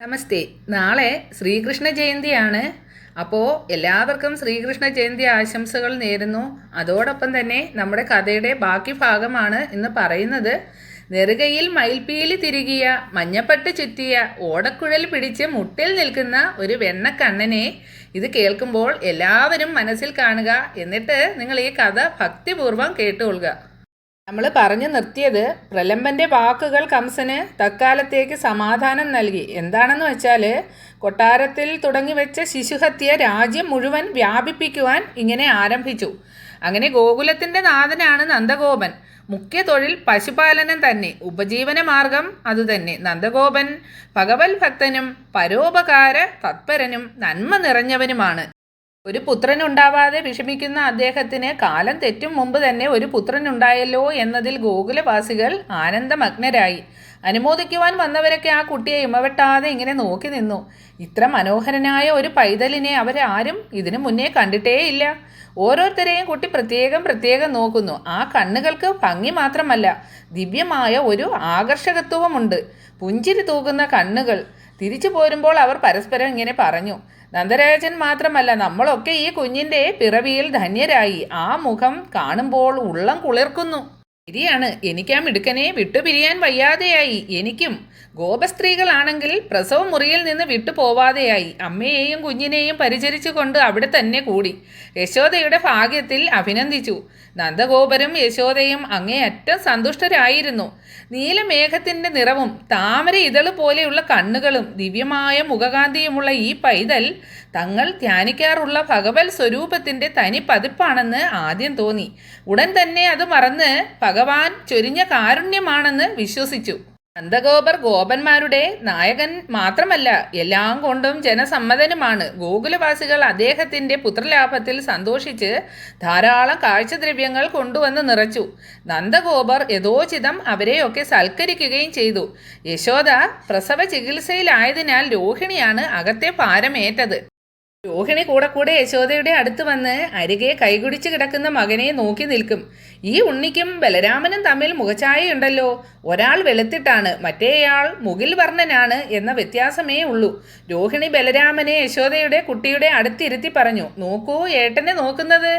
നമസ്തേ. നാളെ ശ്രീകൃഷ്ണ ജയന്തിയാണ്. അപ്പോൾ എല്ലാവർക്കും ശ്രീകൃഷ്ണ ജയന്തി ആശംസകൾ നേരുന്നു. അതോടൊപ്പം തന്നെ നമ്മുടെ കഥയുടെ ബാക്കി ഭാഗമാണ് ഇന്ന് പറയുന്നത്. നെറുകയിൽ മയിൽപ്പീലി തിരികിയ മഞ്ഞപ്പട്ട് ചുറ്റിയ ഓടക്കുഴൽ പിടിച്ച് മുട്ടിൽ നിൽക്കുന്ന ഒരു വെണ്ണക്കണ്ണനെ ഇത് കേൾക്കുമ്പോൾ എല്ലാവരും മനസ്സിൽ കാണുക. എന്നിട്ട് നിങ്ങൾ ഈ കഥ ഭക്തിപൂർവം കേട്ടുകൊള്ളുക നമ്മൾ പറഞ്ഞു നിർത്തിയത് പ്രലംബന്റെ വാക്കുകൾ കംസന് തക്കാലത്തേക്ക് സമാധാനം നൽകി. എന്താണെന്ന് വെച്ചാൽ കൊട്ടാരത്തിൽ തുടങ്ങി വെച്ച ശിശുഹത്യ രാജ്യം മുഴുവൻ വ്യാപിപ്പിക്കുവാൻ ഇങ്ങനെ ആരംഭിച്ചു. അങ്ങനെ ഗോകുലത്തിന്റെ നാഥനാണ് നന്ദഗോപൻ. മുഖ്യ തൊഴിൽ പശുപാലനം തന്നെ. ഉപജീവന മാർഗം അതുതന്നെ. നന്ദഗോപൻ ഭഗവത് ഭക്തനും പരോപകാര തത്പരനും നന്മ നിറഞ്ഞവനുമാണ്. ഒരു പുത്രൻ ഉണ്ടാവാതെ വിഷമിക്കുന്ന അദ്ദേഹത്തിന് കാലം തെറ്റും മുമ്പ് തന്നെ ഒരു പുത്രൻ ഉണ്ടായല്ലോ എന്നതിൽ ഗോകുലവാസികൾ ആനന്ദമഗ്നരായി. അനുമോദിക്കുവാൻ വന്നവരൊക്കെ ആ കുട്ടിയെ ഇമവെട്ടാതെ ഇങ്ങനെ നോക്കി നിന്നു. ഇത്ര മനോഹരനായ ഒരു പൈതലിനെ അവരാരും ഇതിനു മുന്നേ കണ്ടിട്ടേയില്ല. ഓരോരുത്തരെയും കുട്ടി പ്രത്യേകം പ്രത്യേകം നോക്കുന്നു. ആ കണ്ണുകൾക്ക് ഭംഗി മാത്രമല്ല ദിവ്യമായ ഒരു ആകർഷകത്വമുണ്ട് പുഞ്ചിരി തൂകുന്ന കണ്ണുകൾ. തിരിച്ചു പോരുമ്പോൾ അവർ പരസ്പരം ഇങ്ങനെ പറഞ്ഞു നന്ദരാജൻ മാത്രമല്ല നമ്മളൊക്കെ ഈ കുഞ്ഞിന്റെ പിറവിയിൽ ധന്യരായി. ആ മുഖം കാണുമ്പോൾ ഉള്ളം കുളിർക്കുന്നു. ശരിയാണ്. എനിക്കാ മിടുക്കനെ വിട്ടുപിരിയാൻ വയ്യാതെയായി. എനിക്കും ഗോപസ്ത്രീകളാണെങ്കിൽ പ്രസവ മുറിയിൽ നിന്ന് വിട്ടുപോവാതെയായി അമ്മയെയും കുഞ്ഞിനെയും പരിചരിച്ചു കൊണ്ട് അവിടെ തന്നെ കൂടി. യശോദയുടെ ഭാഗ്യത്തിൽ അഭിനന്ദിച്ചു. നന്ദഗോപരും യശോദയും അങ്ങേയറ്റം സന്തുഷ്ടരായിരുന്നു. നീലമേഘത്തിന്റെ നിറവും താമര ഇതൾ പോലെയുള്ള കണ്ണുകളും ദിവ്യമായ മുഖകാന്തിയുമുള്ള ഈ പൈതൽ തങ്ങൾ ധ്യാനിക്കാറുള്ള ഭഗവത് സ്വരൂപത്തിന്റെ തനി പതിപ്പാണെന്ന് ആദ്യം തോന്നി. ഉടൻ തന്നെ അത് മറന്ന് ഭഗവാൻ ചൊരിഞ്ഞ കാരുണ്യമാണെന്ന് വിശ്വസിച്ചു. നന്ദഗോപർ ഗോപന്മാരുടെ നായകൻ മാത്രമല്ല എല്ലാം കൊണ്ടും ജനസമ്മതനുമാണ്. ഗോകുലവാസികൾ അദ്ദേഹത്തിന്റെ പുത്രലാഭത്തിൽ സന്തോഷിച്ച് ധാരാളം കാഴ്ചദ്രവ്യങ്ങൾ കൊണ്ടുവന്ന് നിറച്ചു. നന്ദഗോപർ യഥോചിതം അവരെയൊക്കെ സൽക്കരിക്കുകയും ചെയ്തു. യശോദ പ്രസവ ചികിത്സയിലായതിനാൽ രോഹിണിയാണ് അകത്തെ ഭാരമേറ്റത്. രോഹിണി കൂടെ കൂടെ യശോദയുടെ അടുത്ത് വന്ന് അരികെ കൈകുടിച്ച് കിടക്കുന്ന മകനെ നോക്കി നിൽക്കും. ഈ ഉണ്ണിക്കും ബലരാമനും തമ്മിൽ മുഖഛായയുണ്ടല്ലോ. ഒരാൾ വെളുത്തിട്ടാണ് മറ്റേയാൾ മുകിൽ വർണനാണ് എന്ന വ്യത്യാസമേ ഉള്ളൂ. രോഹിണി ബലരാമനെ യശോദയുടെ കുട്ടിയുടെ അടുത്തിരുത്തി പറഞ്ഞു നോക്കൂ ഏട്ടനെ നോക്കുന്നത്.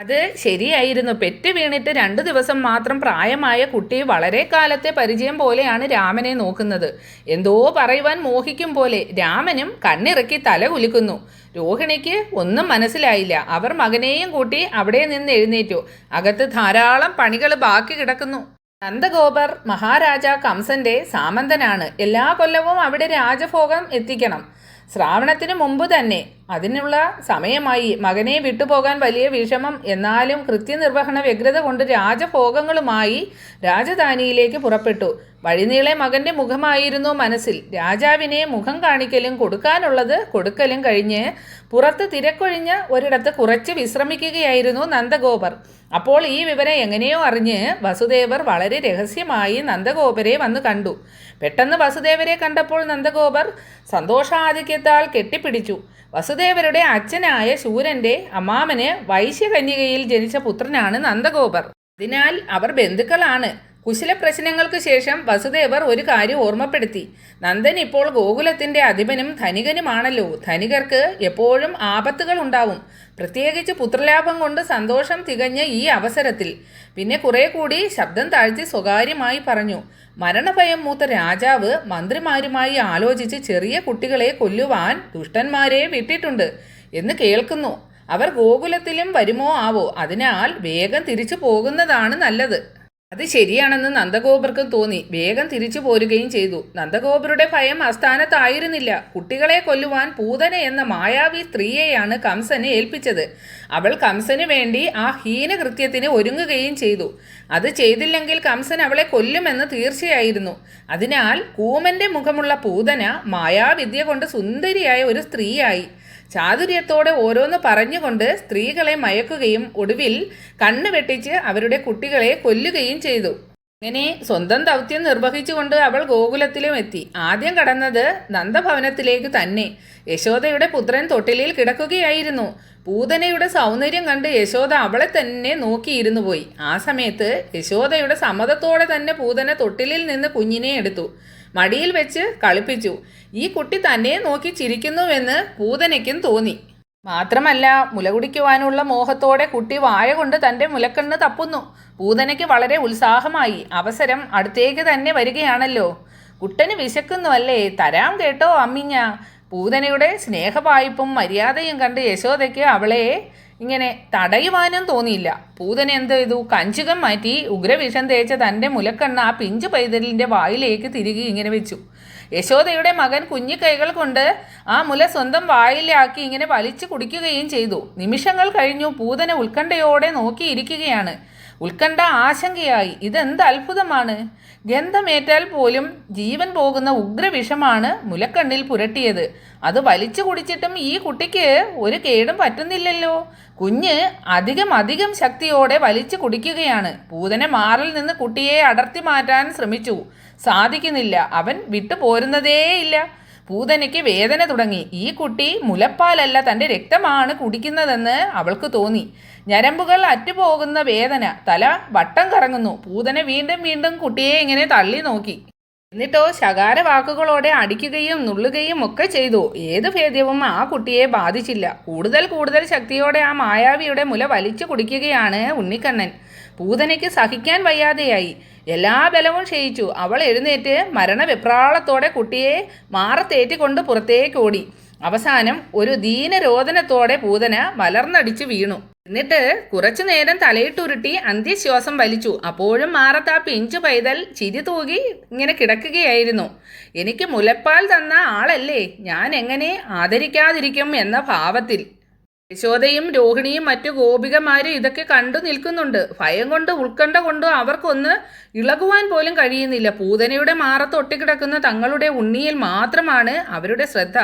അത് ശരിയായിരുന്നു. പെറ്റ് വീണിട്ട് രണ്ടു ദിവസം മാത്രം പ്രായമായ കുട്ടി വളരെ കാലത്തെ പരിചയം പോലെയാണ് രാമനെ നോക്കുന്നത്. എന്തോ പറയുവാൻ മോഹിക്കും പോലെ രാമനും കണ്ണിറക്കി തല കുലുക്കുന്നു. രോഹിണിക്ക് ഒന്നും മനസ്സിലായില്ല. അവർ മകനെയും കൂട്ടി അവിടെ നിന്ന് എഴുന്നേറ്റു. അകത്ത് ധാരാളം പണികൾ ബാക്കി കിടക്കുന്നു. നന്ദഗോപർ മഹാരാജ കംസന്റെ സാമന്തനാണ്. എല്ലാ കൊല്ലവും അവിടെ രാജഭോഗം എത്തിക്കണം. ശ്രാവണത്തിന് മുമ്പ് തന്നെ അതിനുള്ള സമയമായി മകനെ വിട്ടുപോകാൻ വലിയ വിഷമം എന്നാലും കൃത്യനിർവഹണ വ്യഗ്രത കൊണ്ട് രാജഭോഗങ്ങളുമായി രാജധാനിയിലേക്ക് പുറപ്പെട്ടു. വഴിനീളെ മകന്റെ മുഖമായിരുന്നു മനസ്സിൽ. രാജാവിനെ മുഖം കാണിക്കലും കൊടുക്കാനുള്ളത് കൊടുക്കലും കഴിഞ്ഞ് പുറത്ത് തിരക്കൊഴിഞ്ഞ് ഒരിടത്ത് കുറച്ച് വിശ്രമിക്കുകയായിരുന്നു നന്ദഗോപർ. അപ്പോൾ ഈ വിവരം എങ്ങനെയോ അറിഞ്ഞ് വസുദേവർ വളരെ രഹസ്യമായി നന്ദഗോപരെ വന്ന് കണ്ടു. പെട്ടെന്ന് വസുദേവരെ കണ്ടപ്പോൾ നന്ദഗോപർ സന്തോഷാധിക്യത്താൽ കെട്ടിപ്പിടിച്ചു. വസുദേവരുടെ അച്ഛനായ ശൂരന്റെ അമ്മാമന് വൈശ്യകന്യകയിൽ ജനിച്ച പുത്രനാണ് നന്ദഗോപർ. അതിനാൽ അവർ ബന്ധുക്കളാണ്. കുശല പ്രശ്നങ്ങൾക്ക് ശേഷം വസുദേവർ ഒരു കാര്യം ഓർമ്മപ്പെടുത്തി. നന്ദൻ ഇപ്പോൾ ഗോകുലത്തിന്റെ അധിപനും ധനികനുമാണല്ലോ. ധനികർക്ക് എപ്പോഴും ആപത്തുകൾ ഉണ്ടാവും. പ്രത്യേകിച്ച് പുത്രലാഭം കൊണ്ട് സന്തോഷം തികഞ്ഞ ഈ അവസരത്തിൽ. പിന്നെ കുറെ കൂടി ശബ്ദം താഴ്ത്തി സ്വകാര്യമായി പറഞ്ഞു. മരണഭയം മൂത്ത രാജാവ് മന്ത്രിമാരുമായി ആലോചിച്ച് ചെറിയ കുട്ടികളെ കൊല്ലുവാൻ ദുഷ്ടന്മാരെ വിട്ടിട്ടുണ്ട് എന്ന് കേൾക്കുന്നു. അവർ ഗോകുലത്തിലും വരുമോ ആവോ? അതിനാൽ വേഗം തിരിച്ചു പോകുന്നതാണ് നല്ലത്. അത് ശരിയാണെന്ന് നന്ദഗോപർക്കും തോന്നി. വേഗം തിരിച്ചു പോരുകയും ചെയ്തു. നന്ദഗോപരുടെ ഭയം അസ്ഥാനത്തായിരുന്നില്ല കുട്ടികളെ കൊല്ലുവാൻ പൂതന എന്ന മായാവി സ്ത്രീയെയാണ് കംസനെ ഏൽപ്പിച്ചത്. അവൾ കംസന് വേണ്ടി ആ ഹീനകൃത്യത്തിന് ഒരുങ്ങുകയും ചെയ്തു. അത് ചെയ്തില്ലെങ്കിൽ കംസൻ അവളെ കൊല്ലുമെന്ന് തീർച്ചയായിരുന്നു. അതിനാൽ കൂമന്റെ മുഖമുള്ള പൂതന മായാവിദ്യ കൊണ്ട് സുന്ദരിയായ ഒരു സ്ത്രീയായി. ചാതുര്യത്തോടെ ഓരോന്ന് പറഞ്ഞുകൊണ്ട് സ്ത്രീകളെ മയക്കുകയും ഒടുവിൽ കണ്ണു വെട്ടിച്ച് അവരുടെ കുട്ടികളെ കൊല്ലുകയും ചെയ്തു. അങ്ങനെ സ്വന്തം ദൗത്യം നിർവഹിച്ചുകൊണ്ട് അവൾ ഗോകുലത്തിലും എത്തി. ആദ്യം കടന്നത് നന്ദഭവനത്തിലേക്ക് തന്നെ. യശോദയുടെ പുത്രൻ തൊട്ടിലിൽ കിടക്കുകയായിരുന്നു. പൂതനയുടെ സൗന്ദര്യം കണ്ട് യശോദ അവളെ തന്നെ നോക്കിയിരുന്നു പോയി. ആ സമയത്ത് യശോദയുടെ സമ്മതത്തോടെ തന്നെ പൂതന തൊട്ടിലിൽ നിന്ന് കുഞ്ഞിനെ എടുത്തു. മടിയിൽ വെച്ച് കളിപ്പിച്ചു. ഈ കുട്ടി തന്നെ നോക്കി ചിരിക്കുന്നുവെന്ന് പൂതനയ്ക്കും തോന്നി. മാത്രമല്ല മുല കുടിക്കുവാനുള്ള മോഹത്തോടെ കുട്ടി വായ കൊണ്ട് തന്റെ മുലക്കണ്ണ് തപ്പുന്നു. പൂതനയ്ക്ക് വളരെ ഉത്സാഹമായി. അവസരം അടുത്തേക്ക് തന്നെ വരികയാണല്ലോ. കുട്ടന് വിശക്കുന്നു അല്ലേ തരാം കേട്ടോ അമ്മിഞ്ഞ. പൂതനയുടെ സ്നേഹവായ്പും മര്യാദയും കണ്ട് യശോദയ്ക്ക് അവളെ ഇങ്ങനെ തടയുവാനും തോന്നിയില്ല. പൂതന എന്ത് ചെയ്തു? കഞ്ചുകം മാറ്റി ഉഗ്രവിഷം തേച്ച തന്റെ മുലക്കണ്ണ് ആ പിഞ്ചു പൈതലിന്റെ വായിലേക്ക് തിരികെ ഇങ്ങനെ വെച്ചു. യശോദയുടെ മകൻ കുഞ്ഞിക്കൈകൾ കൈകൾ കൊണ്ട് ആ മുല സ്വന്തം വായിലാക്കി ഇങ്ങനെ വലിച്ചു കുടിക്കുകയും ചെയ്തു. നിമിഷങ്ങൾ കഴിഞ്ഞു. പൂതന ഉത്കണ്ഠയോടെ നോക്കിയിരിക്കുകയാണ്. ഉത്കണ്ഠ ആശങ്കയായി. ഇതെന്ത് അത്ഭുതമാണ്? ഗന്ധമേറ്റാൽ പോലും ജീവൻ പോകുന്ന ഉഗ്രവിഷമാണ് മുലക്കണ്ണിൽ പുരട്ടിയത്. അത് വലിച്ചു കുടിച്ചിട്ടും ഈ കുട്ടിക്ക് ഒരു കേടും പറ്റുന്നില്ലല്ലോ. കുഞ്ഞ് അധികം അധികം ശക്തിയോടെ വലിച്ചു കുടിക്കുകയാണ്. പൂതനെ മാറിൽ നിന്ന് കുട്ടിയെ അടർത്തി മാറ്റാൻ ശ്രമിച്ചു. സാധിക്കുന്നില്ല. അവൻ വിട്ടുപോരുന്നതേയില്ല പൂതനയ്ക്ക് വേദന തുടങ്ങി. ഈ കുട്ടി മുലപ്പാലല്ല തന്റെ രക്തമാണ് കുടിക്കുന്നതെന്ന് അവൾക്ക് തോന്നി. ഞരമ്പുകൾ അറ്റുപോകുന്ന വേദന. തല വട്ടം കറങ്ങുന്നു. പൂതന വീണ്ടും വീണ്ടും കുട്ടിയെ ഇങ്ങനെ തള്ളി നോക്കി. എന്നിട്ടോ ശകാര വാക്കുകളോടെ അടിക്കുകയും നുള്ളുകയും ഒക്കെ ചെയ്തു. ഏത് ഭേദ്യവും ആ കുട്ടിയെ ബാധിച്ചില്ല. കൂടുതൽ കൂടുതൽ ശക്തിയോടെ ആ മായാവിയുടെ മുല വലിച്ചു കുടിക്കുകയാണ് ഉണ്ണിക്കണ്ണൻ. പൂതനയ്ക്ക് സഹിക്കാൻ വയ്യാതെയായി. എല്ലാ ബലവും ക്ഷയിച്ചു. അവൾ എഴുന്നേറ്റ് മരണവിപ്രാളത്തോടെ കുട്ടിയെ മാറത്തേറ്റിക്കൊണ്ട് പുറത്തേക്ക് ഓടി. അവസാനം ഒരു ദീനരോധനത്തോടെ പൂതന മലർന്നടിച്ചു വീണു. എന്നിട്ട് കുറച്ചു നേരം തലയിട്ടുരുട്ടി അന്ത്യശ്വാസം വലിച്ചു. അപ്പോഴും മാറത്ത് ആ പിഞ്ചു പൈതൽ ചിരി തൂകി ഇങ്ങനെ കിടക്കുകയായിരുന്നു. എനിക്ക് മുലപ്പാൽ തന്ന ആളല്ലേ? ഞാൻ എങ്ങനെ ആദരിക്കാതിരിക്കും എന്ന ഭാവത്തിൽ. യശോദയും രോഹിണിയും മറ്റു ഗോപികമാരും ഇതൊക്കെ കണ്ടു നിൽക്കുന്നുണ്ട്. ഭയം കൊണ്ട് ഉത്കണ്ഠ കൊണ്ടും അവർക്കൊന്ന് ഇളകുവാൻ പോലും കഴിയുന്നില്ല. പൂതനയുടെ മാറത്ത് ഒട്ടിക്കിടക്കുന്ന തങ്ങളുടെ ഉണ്ണിയിൽ മാത്രമാണ് അവരുടെ ശ്രദ്ധ.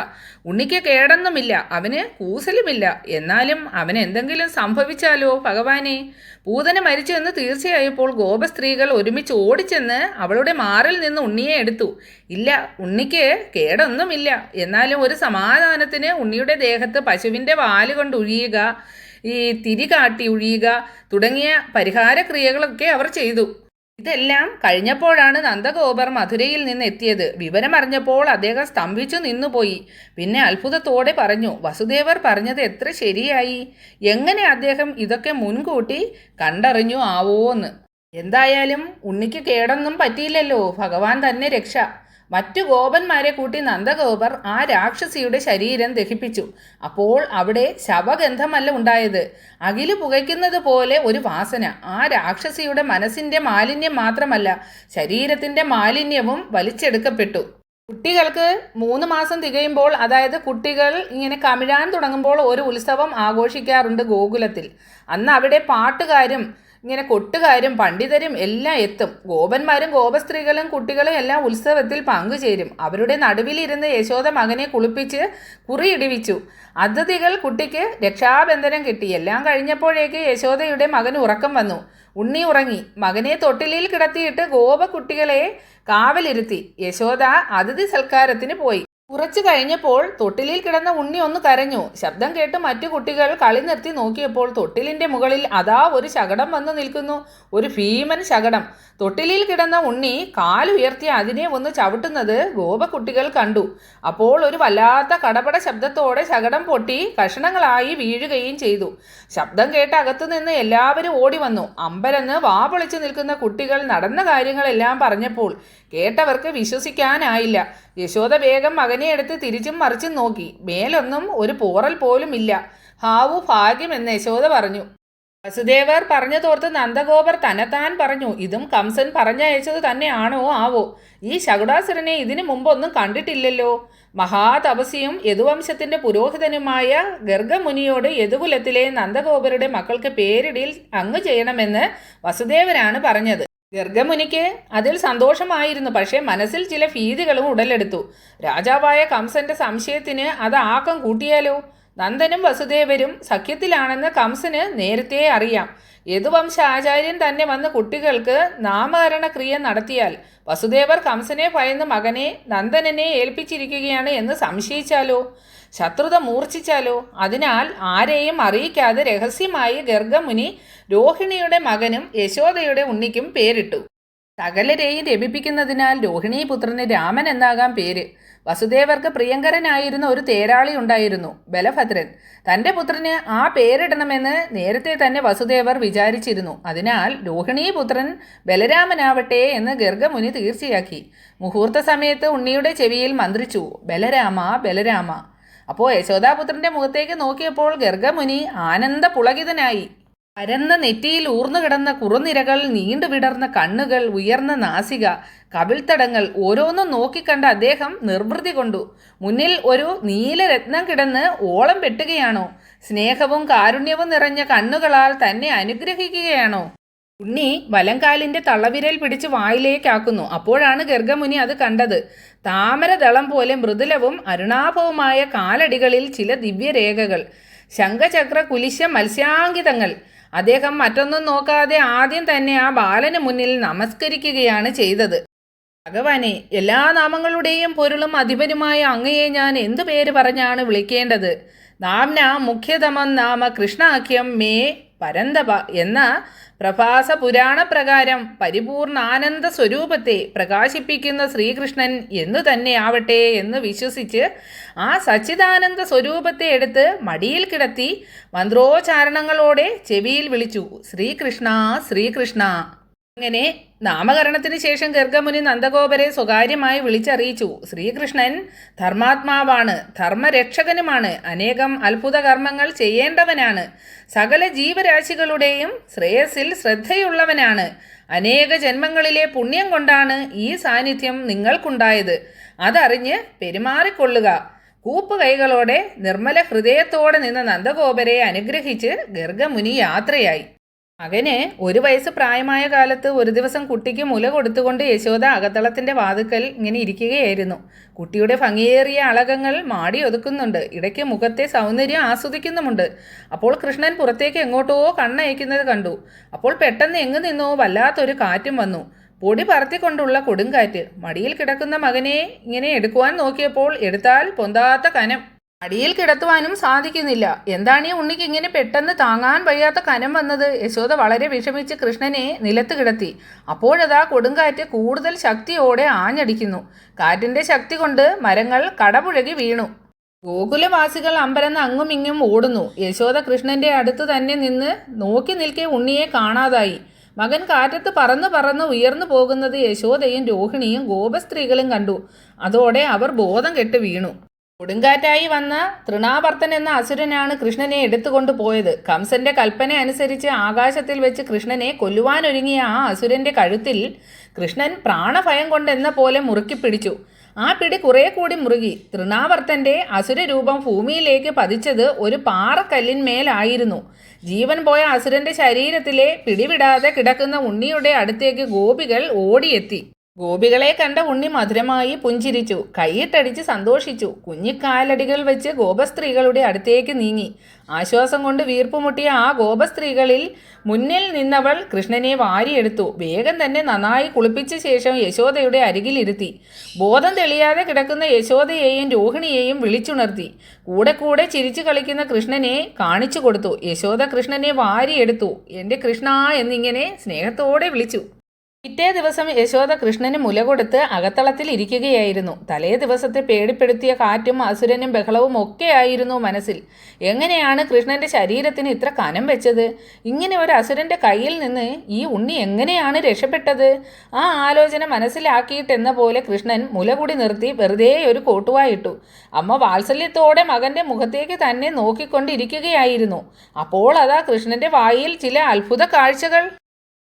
ഉണ്ണിക്ക് കേടൊന്നുമില്ല അവന് കൂസലുമില്ല. എന്നാലും അവൻ എന്തെങ്കിലും സംഭവിച്ചാലോ ഭഗവാനെ? പൂതന മരിച്ചു എന്ന് തീർച്ചയായപ്പോൾ ഗോപസ്ത്രീകൾ ഒരുമിച്ച് ഓടിച്ചെന്ന് അവളുടെ മാറിൽ നിന്ന് ഉണ്ണിയെ എടുത്തു. ഇല്ല ഉണ്ണിക്ക് കേടൊന്നുമില്ല. എന്നാലും ഒരു സമാധാനത്തിന് ഉണ്ണിയുടെ ദേഹത്ത് പശുവിന്റെ വാൽ കൊണ്ട് ഒഴിയുക ഈ തിരി കാട്ടി ഒഴിയുക തുടങ്ങിയ പരിഹാരക്രിയകളൊക്കെ അവർ ചെയ്തു. ഇതെല്ലാം കഴിഞ്ഞപ്പോഴാണ് നന്ദഗോപർ മധുരയിൽ നിന്ന് എത്തിയത് വിവരമറിഞ്ഞപ്പോൾ അദ്ദേഹം സ്തംഭിച്ചു നിന്നുപോയി. പിന്നെ അത്ഭുതത്തോടെ പറഞ്ഞു വസുദേവർ പറഞ്ഞത് എത്ര ശരിയായി? എങ്ങനെ അദ്ദേഹം ഇതൊക്കെ മുൻകൂട്ടി കണ്ടറിഞ്ഞു ആവോന്ന്? എന്തായാലും ഉണ്ണിക്ക് കേടൊന്നും പറ്റിയില്ലല്ലോ. ഭഗവാൻ തന്നെ രക്ഷ. മറ്റു ഗോപന്മാരെ കൂട്ടി നന്ദഗോപർ ആ രാക്ഷസിയുടെ ശരീരം ദഹിപ്പിച്ചു. അപ്പോൾ അവിടെ ശവഗന്ധമല്ല ഉണ്ടായത്. അകിൽ പുകയ്ക്കുന്നത് പോലെ ഒരു വാസന. ആ രാക്ഷസിയുടെ മനസ്സിന്റെ മാലിന്യം മാത്രമല്ല ശരീരത്തിന്റെ മാലിന്യവും വലിച്ചെടുക്കപ്പെട്ടു. കുട്ടികൾക്ക് മൂന്ന് മാസം തികയുമ്പോൾ അതായത് കുട്ടികൾ ഇങ്ങനെ കമിഴാൻ തുടങ്ങുമ്പോൾ ഒരു ഉത്സവം ആഘോഷിക്കാറുണ്ട് ഗോകുലത്തിൽ. അന്ന് അവിടെ പാട്ടുകാരും ഇങ്ങനെ കൊട്ടുകാരും പണ്ഡിതരും എല്ലാം എത്തും. ഗോപന്മാരും ഗോപസ്ത്രീകളും കുട്ടികളും എല്ലാം ഉത്സവത്തിൽ പങ്കുചേരും. അവരുടെ നടുവിലിരുന്ന് യശോദ മകനെ കുളിപ്പിച്ച് കുറിയിടിവിച്ചു അതിഥികൾ കുട്ടിക്ക് രക്ഷാബന്ധനം കിട്ടി. എല്ലാം കഴിഞ്ഞപ്പോഴേക്ക് യശോദയുടെ മകൻ ഉറക്കം വന്നു. ഉണ്ണി ഉറങ്ങി. മകനെ തൊട്ടിലിൽ കിടത്തിയിട്ട് ഗോപകുട്ടികളെ കാവലിരുത്തി. യശോദ അതിഥി സൽക്കാരത്തിന് പോയി. കുറച്ചു കഴിഞ്ഞപ്പോൾ തൊട്ടിലിൽ കിടന്ന ഉണ്ണി ഒന്ന് കരഞ്ഞു. ശബ്ദം കേട്ട് മറ്റു കുട്ടികൾ കളി നിർത്തി നോക്കിയപ്പോൾ തൊട്ടിലിന്റെ മുകളിൽ അതാ ഒരു ശകടം വന്നു നിൽക്കുന്നു. ഒരു ഭീമൻ ശകടം. തൊട്ടിലിൽ കിടന്ന ഉണ്ണി കാലുയർത്തി അതിനെ ഒന്ന് ചവിട്ടുന്നത് ഗോപകുട്ടികൾ കണ്ടു. അപ്പോൾ ഒരു വല്ലാത്ത കടപട ശബ്ദത്തോടെ ശകടം പൊട്ടി കഷണങ്ങളായി വീഴുകയും ചെയ്തു. ശബ്ദം കേട്ട് അകത്തുനിന്ന് എല്ലാവരും ഓടി വന്നു. അമ്പരന്ന് വാ പൊളിച്ചു നിൽക്കുന്ന കുട്ടികൾ നടന്ന കാര്യങ്ങളെല്ലാം പറഞ്ഞപ്പോൾ കേട്ടവർക്ക് വിശ്വസിക്കാനായില്ല. യശോദ വേഗം മകനെ എടുത്ത് തിരിച്ചും മറിച്ചും നോക്കി. മേലൊന്നും ഒരു പോറൽ പോലും ഇല്ല. ഹാവു ഭാഗ്യമെന്ന് യശോദ പറഞ്ഞു. വസുദേവർ പറഞ്ഞു തോർത്ത് നന്ദഗോപർ തന്നെത്താൻ പറഞ്ഞു. ഇതും കംസൻ പറഞ്ഞയച്ചത് തന്നെയാണോ ആവോ? ഈ ശകുടാസുരനെ ഇതിനു മുമ്പൊന്നും കണ്ടിട്ടില്ലല്ലോ. മഹാതപസിയും യദുവംശത്തിന്റെ പുരോഹിതനുമായ ഗർഗമുനിയോട് യദുകുലത്തിലെ നന്ദഗോപരുടെ മക്കൾക്ക് പേരിടിൽ അങ്ങ് ചെയ്യണമെന്ന് വസുദേവരാണ് പറഞ്ഞത്. ഗർഗമുനിക്ക് അതിൽ സന്തോഷമായിരുന്നു. പക്ഷേ മനസ്സിൽ ചില ഭീതികളും ഉടലെടുത്തു. രാജാവായ കംസന്റെ സംശയത്തിന് അത് ആക്കം കൂട്ടിയാലോ? നന്ദനും വസുദേവരും സഖ്യത്തിലാണെന്ന് കംസന് നേരത്തെ അറിയാം. യദുവംശ ആചാര്യൻ തന്നെ വന്ന് കുട്ടികൾക്ക് നാമകരണ ക്രിയ നടത്തിയാൽ വസുദേവർ കംസനെ ഭയന്ന് മകനെ നന്ദനനെ ഏൽപ്പിച്ചിരിക്കുകയാണ് എന്ന് സംശയിച്ചാലോ? ശത്രുത മൂർച്ഛിച്ചാലോ? അതിനാൽ ആരെയും അറിയിക്കാതെ രഹസ്യമായി ഗർഗമുനി രോഹിണിയുടെ മകനും യശോദയുടെ ഉണ്ണിക്കും പേരിട്ടു. സകലരെയും രമിപ്പിക്കുന്നതിനാൽ രോഹിണീപുത്രന് രാമൻ എന്നാകാം പേര്. വസുദേവർക്ക് പ്രിയങ്കരനായിരുന്ന ഒരു തേരാളി ഉണ്ടായിരുന്നു ബലഭദ്രൻ. തന്റെ പുത്രന് ആ പേരിടണമെന്ന് നേരത്തെ തന്നെ വസുദേവർ വിചാരിച്ചിരുന്നു. അതിനാൽ രോഹിണീപുത്രൻ ബലരാമനാവട്ടെ എന്ന് ഗർഗമുനി തീർച്ചയാക്കി. മുഹൂർത്ത സമയത്ത് ഉണ്ണിയുടെ ചെവിയിൽ മന്ത്രിച്ചു ബലരാമ ബലരാമ. അപ്പോൾ യശോദാപുത്രന്റെ മുഖത്തേക്ക് നോക്കിയപ്പോൾ ഗർഗമുനി ആനന്ദ പുളകിതനായി പരന്ന നെറ്റിയിൽ ഊർന്നു കിടന്ന കുറുനിരകൾ നീണ്ടു വിടർന്ന കണ്ണുകൾ ഉയർന്ന നാസിക കവിൾത്തടങ്ങൾ ഓരോന്നും നോക്കിക്കണ്ട അദ്ദേഹം നിർവൃതി കൊണ്ടു. മുന്നിൽ ഒരു നീലരത്നം കിടന്ന് ഓളം പെട്ടുകയാണോ സ്നേഹവും കാരുണ്യവും നിറഞ്ഞ കണ്ണുകളാൽ തന്നെ അനുഗ്രഹിക്കുകയാണോ? ഉണ്ണി വലങ്കാലിന്റെ തള്ളവിരൽ പിടിച്ച് വായിലേക്കാക്കുന്നു. അപ്പോഴാണ് ഗർഗമുനി അത് കണ്ടത്. താമരദളം പോലെ മൃദുലവും അരുണാഭവുമായ കാലടികളിൽ ചില ദിവ്യരേഖകൾ. ശംഖചക്ര കുലിശ മത്സ്യാങ്കിതങ്ങൾ. അദ്ദേഹം മറ്റൊന്നും നോക്കാതെ ആദ്യം തന്നെ ആ ബാലന് മുന്നിൽ നമസ്കരിക്കുകയാണ് ചെയ്തത്. ഭഗവാനെ എല്ലാ നാമങ്ങളുടെയും പൊരുളും അധിപനുമായ അങ്ങയെ ഞാൻ എന്തു പേര് പറഞ്ഞാണ് വിളിക്കേണ്ടത്? നാംന മുഖ്യതമം നാമ കൃഷ്ണാഖ്യം മേ പരന്തപ എന്ന പ്രഭാസ പുരാണ പ്രകാരം പരിപൂർണാനന്ദ സ്വരൂപത്തെ പ്രകാശിപ്പിക്കുന്ന ശ്രീകൃഷ്ണൻ എന്നു തന്നെ ആവട്ടെ എന്ന് വിശ്വസിച്ച് ആ സച്ചിദാനന്ദ സ്വരൂപത്തെ എടുത്ത് മടിയിൽ കിടത്തി മന്ത്രോച്ചാരണങ്ങളോടെ ചെവിയിൽ വിളിച്ചു ശ്രീകൃഷ്ണ ശ്രീകൃഷ്ണ. അങ്ങനെ നാമകരണത്തിന് ശേഷം ഗർഗമുനി നന്ദഗോപരെ സ്വകാര്യമായി വിളിച്ചറിയിച്ചു. ശ്രീകൃഷ്ണൻ ധർമാത്മാവാണ് ധർമ്മരക്ഷകനുമാണ് അനേകം അത്ഭുത കർമ്മങ്ങൾ ചെയ്യേണ്ടവനാണ്. സകല ജീവരാശികളുടെയും ശ്രേയസിൽ ശ്രദ്ധയുള്ളവനാണ്. അനേക ജന്മങ്ങളിലെ പുണ്യം കൊണ്ടാണ് ഈ സാന്നിധ്യം നിങ്ങൾക്കുണ്ടായത്. അതറിഞ്ഞ് പെരുമാറിക്കൊള്ളുക. കൂപ്പ് കൈകളോടെ നിർമ്മല ഹൃദയത്തോടെ നിന്ന നന്ദഗോപരെ അനുഗ്രഹിച്ച് ഗർഗമുനി യാത്രയായി. മകന് ഒരു വയസ്സ് പ്രായമായ കാലത്ത് ഒരു ദിവസം കുട്ടിക്ക് മുല കൊടുത്തുകൊണ്ട് യശോദ അകത്തളത്തിന്റെ വാതുക്കൽ ഇങ്ങനെ ഇരിക്കുകയായിരുന്നു. കുട്ടിയുടെ ഭംഗിയേറിയ അളകങ്ങൾ മാടി ഒതുക്കുന്നുണ്ട്. ഇടയ്ക്ക് മുഖത്തെ സൗന്ദര്യം ആസ്വദിക്കുന്നുമുണ്ട്. അപ്പോൾ കൃഷ്ണൻ പുറത്തേക്ക് എങ്ങോട്ടോ കണ്ണയക്കുന്നത് കണ്ടു. അപ്പോൾ പെട്ടെന്ന് എങ്ങു നിന്നോ വല്ലാത്തൊരു കാറ്റും വന്നു. പൊടി പറത്തിക്കൊണ്ടുള്ള കൊടുങ്കാറ്റ്. മടിയിൽ കിടക്കുന്ന മകനെ ഇങ്ങനെ എടുക്കുവാൻ നോക്കിയപ്പോൾ എടുത്താൽ പൊന്താത്ത കനം. അടിയിൽ കിടത്തുവാനും സാധിക്കുന്നില്ല. എന്താണ് ഈ ഉണ്ണിക്ക് ഇങ്ങനെ പെട്ടെന്ന് താങ്ങാൻ വയ്യാത്ത കനം വന്നത്? യശോദ വളരെ വിഷമിച്ച് കൃഷ്ണനെ നിലത്ത് കിടത്തി. അപ്പോഴതാ കൊടുങ്കാറ്റ് കൂടുതൽ ശക്തിയോടെ ആഞ്ഞടിക്കുന്നു. കാറ്റിന്റെ ശക്തി കൊണ്ട് മരങ്ങൾ കടപുഴകി വീണു. ഗോകുലവാസികൾ അമ്പരന്ന് അങ്ങും ഇങ്ങും ഓടുന്നു. യശോദ കൃഷ്ണന്റെ അടുത്ത് തന്നെ നിന്ന് നോക്കി നിൽക്കെ ഉണ്ണിയെ കാണാതായി. മകൻ കാറ്റത്ത് പറന്ന് പറന്ന് ഉയർന്നു പോകുന്നത് യശോദയും രോഹിണിയും ഗോപസ്ത്രീകളും കണ്ടു. അതോടെ അവർ ബോധം കെട്ട് വീണു. കൊടുങ്കാറ്റായി വന്ന തൃണാവർത്തൻ എന്ന അസുരനാണ് കൃഷ്ണനെ എടുത്തുകൊണ്ടു പോയത്. കംസന്റെ കൽപ്പന അനുസരിച്ച് ആകാശത്തിൽ വെച്ച് കൃഷ്ണനെ കൊല്ലുവാനൊരുങ്ങിയ ആ അസുരന്റെ കഴുത്തിൽ കൃഷ്ണൻ പ്രാണഭയം കൊണ്ടെന്ന പോലെ മുറുക്കി പിടിച്ചു. ആ പിടി കുറെ കൂടി മുറുകി. തൃണാവർത്തന്റെ അസുരരൂപം ഭൂമിയിലേക്ക് പതിച്ചത് ഒരു പാറക്കല്ലിന്മേലായിരുന്നു. ജീവൻ പോയ അസുരന്റെ ശരീരത്തിലെ പിടിവിടാതെ കിടക്കുന്ന ഉണ്ണിയുടെ അടുത്തേക്ക് ഗോപികൾ ഓടിയെത്തി. ഗോപികളെ കണ്ട ഉണ്ണി മധുരമായി പുഞ്ചിരിച്ചു. കൈയിട്ടടിച്ച് സന്തോഷിച്ചു. കുഞ്ഞിക്കാലടികൾ വെച്ച് ഗോപസ്ത്രീകളുടെ അടുത്തേക്ക് നീങ്ങി. ആശ്വാസം കൊണ്ട് വീർപ്പുമുട്ടിയ ആ ഗോപസ്ത്രീകളിൽ മുന്നിൽ നിന്നവൾ കൃഷ്ണനെ വാരിയെടുത്തു. വേഗം തന്നെ നന്നായി കുളിപ്പിച്ച ശേഷം യശോദയുടെ അരികിലിരുത്തി. ബോധം തെളിയാതെ കിടക്കുന്ന യശോദയെയും രോഹിണിയെയും വിളിച്ചുണർത്തി. കൂടെ കൂടെ ചിരിച്ചു കളിക്കുന്ന കൃഷ്ണനെ കാണിച്ചു കൊടുത്തു. യശോദ കൃഷ്ണനെ വാരിയെടുത്തു. എന്റെ കൃഷ്ണ എന്നിങ്ങനെ സ്നേഹത്തോടെ വിളിച്ചു. പിറ്റേ ദിവസം യശോദ കൃഷ്ണന് മുല കൊടുത്ത് അകത്തളത്തിൽ ഇരിക്കുകയായിരുന്നു. തലേ ദിവസത്തെ പേടിപ്പെടുത്തിയ കാറ്റും അസുരനും ബഹളവും ഒക്കെയായിരുന്നു മനസ്സിൽ. എങ്ങനെയാണ് കൃഷ്ണന്റെ ശരീരത്തിന് ഇത്ര കനം വെച്ചത്? ഇങ്ങനെ ഒരു അസുരന്റെ കയ്യിൽ നിന്ന് ഈ ഉണ്ണി എങ്ങനെയാണ് രക്ഷപ്പെട്ടത്? ആ ആലോചന മനസ്സിലാക്കിയിട്ടെന്ന പോലെ കൃഷ്ണൻ മുല കൂടി നിർത്തി വെറുതെ ഒരു കോട്ടുവായിട്ടു. അമ്മ വാത്സല്യത്തോടെ മകന്റെ മുഖത്തേക്ക് തന്നെ നോക്കിക്കൊണ്ടിരിക്കുകയായിരുന്നു. അപ്പോൾ അതാ കൃഷ്ണന്റെ വായിൽ ചില അത്ഭുത കാഴ്ചകൾ.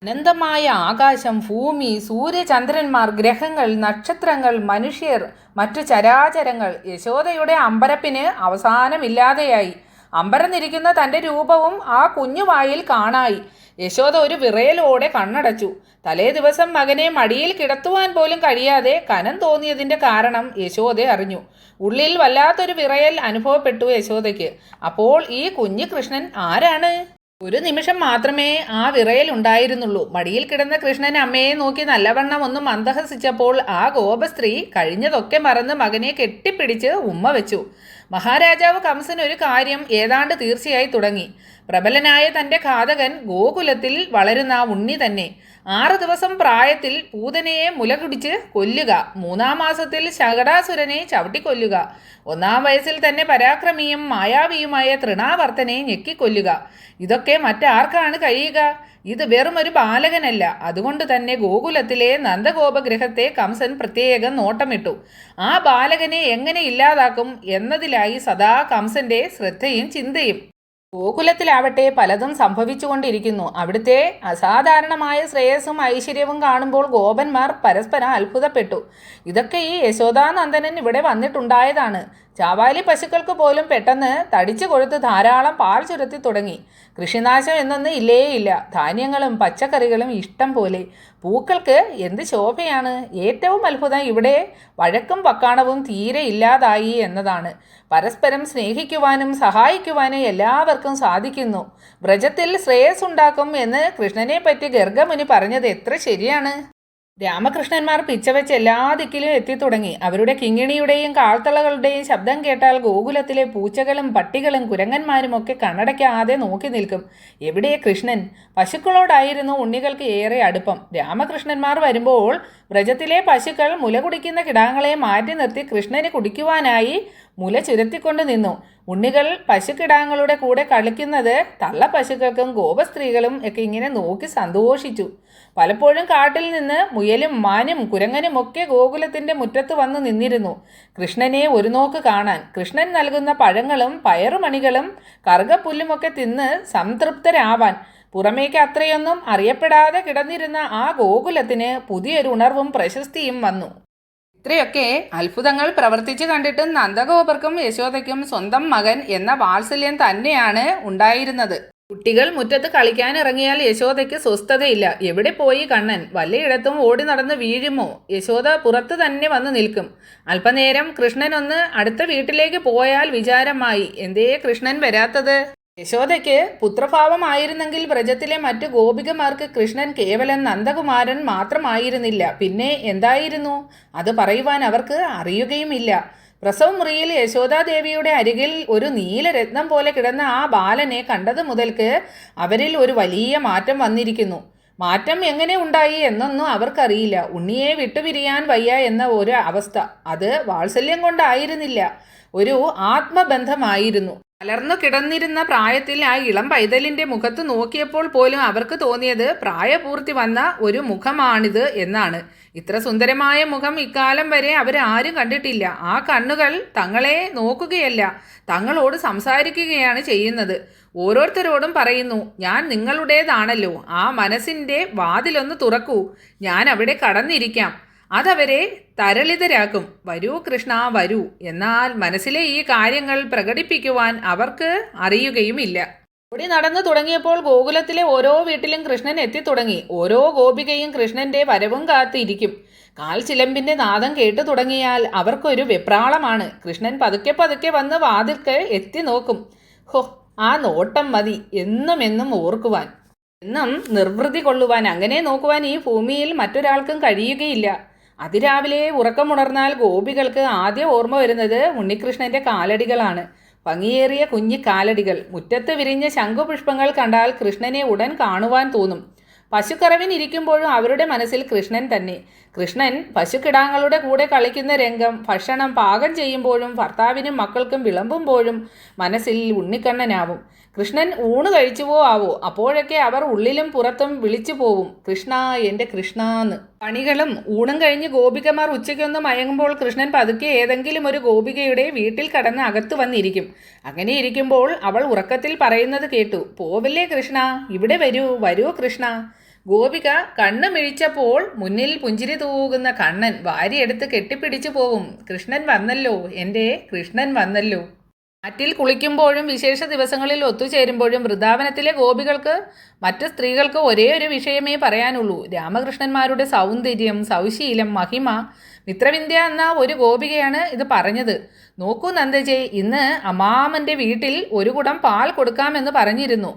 അനന്തമായ ആകാശം ഭൂമി സൂര്യചന്ദ്രന്മാർ ഗ്രഹങ്ങൾ നക്ഷത്രങ്ങൾ മനുഷ്യർ മറ്റു ചരാചരങ്ങൾ യശോദയുടെ അമ്പരപ്പിന് അവസാനമില്ലാതെയായി. അമ്പരന്നിരിക്കുന്ന തന്റെ രൂപവും ആ കുഞ്ഞുവായിൽ കാണായി. യശോദ ഒരു വിറയലോടെ കണ്ണടച്ചു. തലേ ദിവസം മകനെ മടിയിൽ കിടത്തുവാൻ പോലും കഴിയാതെ കനം തോന്നിയതിന്റെ കാരണം യശോദ അറിഞ്ഞു. ഉള്ളിൽ വല്ലാത്തൊരു വിറയൽ അനുഭവപ്പെട്ടു യശോദയ്ക്ക്. അപ്പോൾ ഈ കുഞ്ഞു കൃഷ്ണൻ ആരാണ്? ഒരു നിമിഷം മാത്രമേ ആ വിറയൽ ഉണ്ടായിരുന്നുള്ളൂ മടിയിൽ കിടന്ന കൃഷ്ണൻ അമ്മയെ നോക്കി നല്ലവണ്ണം ഒന്ന് മന്ദഹസിച്ചപ്പോൾ ആ ഗോപസ്ത്രീ കഴിഞ്ഞതൊക്കെ മറന്ന് മകനെ കെട്ടിപ്പിടിച്ച് ഉമ്മ വെച്ചു. മഹാരാജാവ് കംസൻ ഒരു കാര്യം ഏതാണ്ട് തീർച്ചയായി തുടങ്ങി. പ്രബലനായ തന്റെ ഘാതകൻ ഗോകുലത്തിൽ വളരുന്ന ഉണ്ണി തന്നെ ആറ് ദിവസം പ്രായത്തിൽ പൂതനയെ മുലകുടിച്ച് കൊല്ലുക. മൂന്നാം മാസത്തിൽ ശകടാസുരനെ ചവിട്ടിക്കൊല്ലുക. ഒന്നാം വയസ്സിൽ തന്നെ പരാക്രമിയും മായാവിയുമായ തൃണാവർത്തനെ ഞെക്കിക്കൊല്ലുക. ഇതൊക്കെ മറ്റാർക്കാണ് കഴിയുക? ഇത് വെറുമൊരു ബാലകനല്ല. അതുകൊണ്ട് തന്നെ ഗോകുലത്തിലെ നന്ദഗോപഗ്രഹത്തെ കംസൻ പ്രത്യേകം നോട്ടമിട്ടു. ആ ബാലകനെ എങ്ങനെ ഇല്ലാതാക്കും എന്നതിലായി സദാ കംസന്റെ ശ്രദ്ധയും ചിന്തയും. ഗോകുലത്തിലാവട്ടെ പലതും സംഭവിച്ചുകൊണ്ടിരിക്കുന്നു. അവിടുത്തെ അസാധാരണമായ ശ്രേയസ്സും ഐശ്വര്യവും കാണുമ്പോൾ ഗോപന്മാർ പരസ്പരം അത്ഭുതപ്പെട്ടു. ഇതൊക്കെ ഈ യശോദാനന്ദനൻ ഇവിടെ വന്നിട്ടുണ്ടായതാണ്. ചാവാലി പശുക്കൾക്ക് പോലും പെട്ടെന്ന് തടിച്ചു കൊഴുത്ത് ധാരാളം പാൽ ചുരത്തി തുടങ്ങി. കൃഷിനാശം എന്നൊന്നും ഇല്ലേയില്ല. ധാന്യങ്ങളും പച്ചക്കറികളും ഇഷ്ടം പോലെ. പൂക്കൾക്ക് എന്ത് ശോഭയാണ്? ഏറ്റവും അത്ഭുതം ഇവിടെ വഴക്കും വക്കാണവും തീരെ ഇല്ലാതായി എന്നതാണ്. പരസ്പരം സ്നേഹിക്കുവാനും സഹായിക്കുവാനും എല്ലാവർക്കും സാധിക്കുന്നു. വ്രജത്തിൽ ശ്രേയസ് ഉണ്ടാക്കും എന്ന് കൃഷ്ണനെ പറ്റി ഗർഗമുനി പറഞ്ഞത് എത്ര ശരിയാണ്? രാമകൃഷ്ണന്മാർ പിച്ചവെച്ച് എല്ലാ ദിക്കിലും എത്തിത്തുടങ്ങി അവരുടെ കിങ്ങിണിയുടെയും കാൽത്തളകളുടെയും ശബ്ദം കേട്ടാൽ ഗോകുലത്തിലെ പൂച്ചകളും പട്ടികളും കുരങ്ങന്മാരും ഒക്കെ കണ്ണടയ്ക്കാതെ നോക്കി നിൽക്കും. എവിടെ കൃഷ്ണൻ? പശുക്കളോടായിരുന്നു ഉണ്ണികൾക്ക് ഏറെ അടുപ്പം. രാമകൃഷ്ണന്മാർ വരുമ്പോൾ വ്രജത്തിലെ പശുക്കൾ മുല കുടിക്കുന്ന കിടാങ്ങളെ മാറ്റി നിർത്തി കൃഷ്ണന് കുടിക്കുവാനായി മുല ചുരത്തിക്കൊണ്ട് നിന്നു. ഉണ്ണികൾ പശുക്കിടാങ്ങളുടെ കൂടെ കളിക്കുന്നത് തള്ള പശുക്കൾക്കും ഗോപസ്ത്രീകളും ഒക്കെ ഇങ്ങനെ നോക്കി സന്തോഷിച്ചു. പലപ്പോഴും കാട്ടിൽ നിന്ന് മുയലും മാനും കുരങ്ങനും ഒക്കെ ഗോകുലത്തിന്റെ മുറ്റത്ത് വന്ന് നിന്നിരുന്നു. കൃഷ്ണനെ ഒരു നോക്ക് കാണാൻ കൃഷ്ണൻ നൽകുന്ന പഴങ്ങളും പയറുമണികളും കറുകപ്പുല്ലുമൊക്കെ തിന്ന് സംതൃപ്തരാവാൻ പുറമേക്ക് അത്രയൊന്നും അറിയപ്പെടാതെ കിടന്നിരുന്ന ആ ഗോകുലത്തിന് പുതിയൊരു ഉണർവും പ്രശസ്തിയും വന്നു. ഇത്രയൊക്കെ അത്ഭുതങ്ങൾ പ്രവർത്തിച്ചു കണ്ടിട്ടും നന്ദഗോപർക്കും യശോദയ്ക്കും സ്വന്തം മകൻ എന്ന വാത്സല്യം തന്നെയാണ് ഉണ്ടായിരുന്നത്. കുട്ടികൾ മുറ്റത്ത് കളിക്കാൻ ഇറങ്ങിയാൽ യശോദയ്ക്ക് സ്വസ്ഥതയില്ല. എവിടെ പോയി കണ്ണൻ? വല്ലയിടത്തും ഓടി നടന്ന് വീഴുമോ? യശോദ പുറത്ത് തന്നെ വന്ന് നിൽക്കും. അല്പനേരം കൃഷ്ണൻ ഒന്ന് അടുത്ത വീട്ടിലേക്ക് പോയാൽ വിചാരമായി. എന്തേ കൃഷ്ണൻ വരാത്തത്? യശോദയ്ക്ക് പുത്രഭാവമായിരുന്നെങ്കിൽ വ്രജത്തിലെ മറ്റു ഗോപികമാർക്ക് കൃഷ്ണൻ കേവലം നന്ദകുമാരൻ മാത്രമായിരുന്നില്ല. പിന്നെ എന്തായിരുന്നു? അത് പറയുവാൻ അവർക്ക് അറിയുകയുമില്ല. പ്രസവമുറിയിൽ യശോദാദേവിയുടെ അരികിൽ ഒരു നീലരത്നം പോലെ കിടന്ന ആ ബാലനെ കണ്ടത് മുതൽക്ക് അവരിൽ ഒരു വലിയ മാറ്റം വന്നിരിക്കുന്നു. മാറ്റം എങ്ങനെ ഉണ്ടായി എന്നൊന്നും അവർക്കറിയില്ല. ഉണ്ണിയെ വിട്ടുപിരിയാൻ വയ്യ എന്ന ഒരു അവസ്ഥ. അത് വാത്സല്യം കൊണ്ടായിരുന്നില്ല. ഒരു ആത്മബന്ധമായിരുന്നു. അലർന്നു കിടന്നിരുന്ന പ്രായത്തിൽ ആ ഇളം പൈതലിന്റെ മുഖത്ത് നോക്കിയപ്പോൾ പോലും അവർക്ക് തോന്നിയത് പ്രായപൂർത്തി വന്ന ഒരു മുഖമാണിത് എന്നാണ്. ഇത്ര സുന്ദരമായ മുഖം ഇക്കാലം വരെ അവരാരും കണ്ടിട്ടില്ല. ആ കണ്ണുകൾ തങ്ങളെ നോക്കുകയല്ല. തങ്ങളോട് സംസാരിക്കുകയാണ് ചെയ്യുന്നത്. ഓരോരുത്തരോടും പറയുന്നു ഞാൻ നിങ്ങളുടേതാണല്ലോ. ആ മനസ്സിന്റെ വാതിലൊന്ന് തുറക്കൂ. ഞാൻ അവിടെ കടന്നിരിക്കാം. അതവരെ തരളിതരാക്കും. വരൂ കൃഷ്ണ വരൂ. എന്നാൽ മനസ്സിലെ ഈ കാര്യങ്ങൾ പ്രകടിപ്പിക്കുവാൻ അവർക്ക് അറിയുകയുമില്ല. ഓടി നടന്നു തുടങ്ങിയപ്പോൾ ഗോകുലത്തിലെ ഓരോ വീട്ടിലും കൃഷ്ണൻ എത്തിത്തുടങ്ങി ഓരോ ഗോപികയും കൃഷ്ണന്റെ വരവും കാത്തിരിക്കും. കാൽ ചിലമ്പിന്റെ നാദം കേട്ടു തുടങ്ങിയാൽ അവർക്കൊരു വെപ്രാളമാണ്. കൃഷ്ണൻ പതുക്കെ പതുക്കെ വന്ന് വാതിൽക്ക് എത്തി നോക്കും. ഹോ ആ നോട്ടം മതി. എന്നും എന്നും ഓർക്കുവാൻ. എന്നും നിർവൃതി കൊള്ളുവാൻ. അങ്ങനെ നോക്കുവാൻ ഈ ഭൂമിയിൽ മറ്റൊരാൾക്കും കഴിയുകയില്ല. അതിരാവിലെ ഉറക്കമുണർന്നാൽ ഗോപികൾക്ക് ആദ്യം ഓർമ്മ വരുന്നത് ഉണ്ണികൃഷ്ണന്റെ കാലടികളാണ്. ഭംഗിയേറിയ കുഞ്ഞി കാലടികൾ. മുറ്റത്ത് വിരിഞ്ഞ ശംഖുപുഷ്പങ്ങൾ കണ്ടാൽ കൃഷ്ണനെ ഉടൻ കാണുവാൻ തോന്നും. പശുക്കറവിനിരിക്കുമ്പോഴും അവരുടെ മനസ്സിൽ കൃഷ്ണൻ തന്നെ. കൃഷ്ണൻ പശുക്കിടാങ്ങളുടെ കൂടെ കളിക്കുന്ന രംഗം ഭക്ഷണം പാകം ചെയ്യുമ്പോഴും ഭർത്താവിനും മക്കൾക്കും വിളമ്പുമ്പോഴും മനസ്സിൽ ഉണ്ണിക്കണ്ണനാവും. കൃഷ്ണൻ ഊണ് കഴിച്ചു ആവോ അപ്പോഴൊക്കെ അവർ ഉള്ളിലും പുറത്തും വിളിച്ചു പോവും. കൃഷ്ണ എന്റെ കൃഷ്ണാന്ന്. പണികളും ഊണും കഴിഞ്ഞ് ഗോപികമാർ ഉച്ചയ്ക്കൊന്ന് മയങ്ങുമ്പോൾ കൃഷ്ണൻ പതുക്കെ ഏതെങ്കിലും ഒരു ഗോപികയുടെ വീട്ടിൽ കടന്ന് അകത്തു വന്നിരിക്കും. അങ്ങനെ ഇരിക്കുമ്പോൾ അവൾ ഉറക്കത്തിൽ പറയുന്നത് കേട്ടു. പോവില്ലേ കൃഷ്ണ? ഇവിടെ വരൂ വരൂ കൃഷ്ണ. ഗോപിക കണ്ണ് മിഴിച്ചപ്പോൾ മുന്നിൽ പുഞ്ചിരി തൂകുന്ന കണ്ണൻ വാരിയെടുത്ത് കെട്ടിപ്പിടിച്ചു പോവും. കൃഷ്ണൻ വന്നല്ലോ എന്റെ കൃഷ്ണൻ വന്നല്ലോ. ആറ്റിൽ കുളിക്കുമ്പോഴും വിശേഷ ദിവസങ്ങളിൽ ഒത്തുചേരുമ്പോഴും വൃന്ദാവനത്തിലെ ഗോപികൾക്ക് മറ്റ് സ്ത്രീകൾക്ക് ഒരേ ഒരു വിഷയമേ പറയാനുള്ളൂ. രാമകൃഷ്ണന്മാരുടെ സൗന്ദര്യം സൗശീലം മഹിമ മിത്രവിന്ധ്യ എന്ന ഒരു ഗോപികയാണ് ഇത് പറഞ്ഞത്. നോക്കൂ നന്ദജയ് ഇന്ന് അമ്മാമന്റെ വീട്ടിൽ ഒരു കുടം പാൽ കൊടുക്കാമെന്ന് പറഞ്ഞിരുന്നു.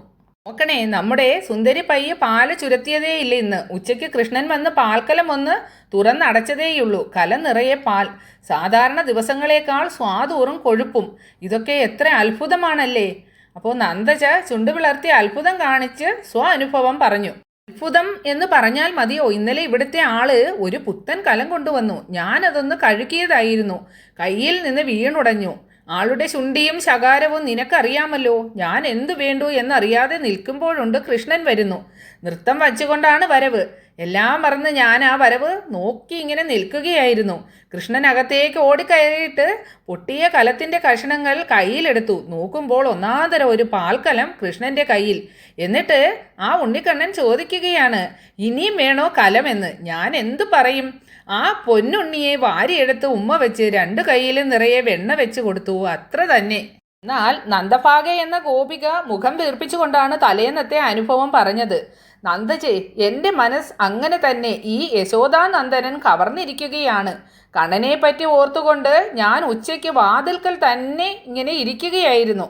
നോക്കണേ നമ്മുടെ സുന്ദരി പയ്യ പാൽ ചുരത്തിയതേയില്ല ഇന്ന്. ഉച്ചയ്ക്ക് കൃഷ്ണൻ വന്ന് പാൽക്കലം ഒന്ന് തുറന്നടച്ചതേയുള്ളൂ. കല നിറയെ പാൽ. സാധാരണ ദിവസങ്ങളേക്കാൾ സ്വാദൂറും കൊഴുപ്പും. ഇതൊക്കെ എത്ര അത്ഭുതമാണല്ലേ? അപ്പോൾ നന്ദജ ചുണ്ടു വിളർത്തി അത്ഭുതം കാണിച്ച് സ്വ അനുഭവം പറഞ്ഞു. അത്ഭുതം എന്ന് പറഞ്ഞാൽ മതിയോ? ഇന്നലെ ഇവിടുത്തെ ആൾ ഒരു പുത്തൻ കലം കൊണ്ടുവന്നു. ഞാനതൊന്ന് കഴുകിയതായിരുന്നു. കയ്യിൽ നിന്ന് വീണുടഞ്ഞു. ആളുടെ ശുണ്ടിയും ശകാരവും നിനക്കറിയാമല്ലോ. ഞാൻ എന്തു വേണ്ടു എന്നറിയാതെ നിൽക്കുമ്പോഴുണ്ട് കൃഷ്ണൻ വരുന്നു. നൃത്തം വച്ചുകൊണ്ടാണ് വരവ്. എല്ലാം മറന്ന് ഞാൻ ആ വരവ് നോക്കി ഇങ്ങനെ നിൽക്കുകയായിരുന്നു. കൃഷ്ണൻ അകത്തേക്ക് ഓടിക്കയറിയിട്ട് പൊട്ടിയ കലത്തിന്റെ കഷണങ്ങൾ കയ്യിലെടുത്തു. നോക്കുമ്പോൾ ഒന്നാന്തരം ഒരു പാൽക്കലം കൃഷ്ണന്റെ കയ്യിൽ. എന്നിട്ട് ആ ഉണ്ണിക്കണ്ണൻ ചോദിക്കുകയാണ് ഇനിയും വേണോ കലമെന്ന് ഞാൻ എന്തു പറയും? ആ പൊന്നുണ്ണിയെ വാരിയെടുത്ത് ഉമ്മ വെച്ച് രണ്ട് കൈയിലും നിറയെ വെണ്ണ വെച്ച് കൊടുത്തു. അത്ര തന്നെ. എന്നാൽ നന്ദഭാഗ എന്ന ഗോപിക മുഖം വീർപ്പിച്ചുകൊണ്ടാണ് തലേന്നത്തെ അനുഭവം പറഞ്ഞത്. നന്ദജെ എന്റെ മനസ്സ് അങ്ങനെ തന്നെ ഈ യശോദാനന്ദനൻ കവർന്നിരിക്കുകയാണ്. കണ്ണനെ പറ്റി ഓർത്തുകൊണ്ട് ഞാൻ ഉച്ചയ്ക്ക് വാതിൽക്കൽ തന്നെ ഇങ്ങനെ ഇരിക്കുകയായിരുന്നു.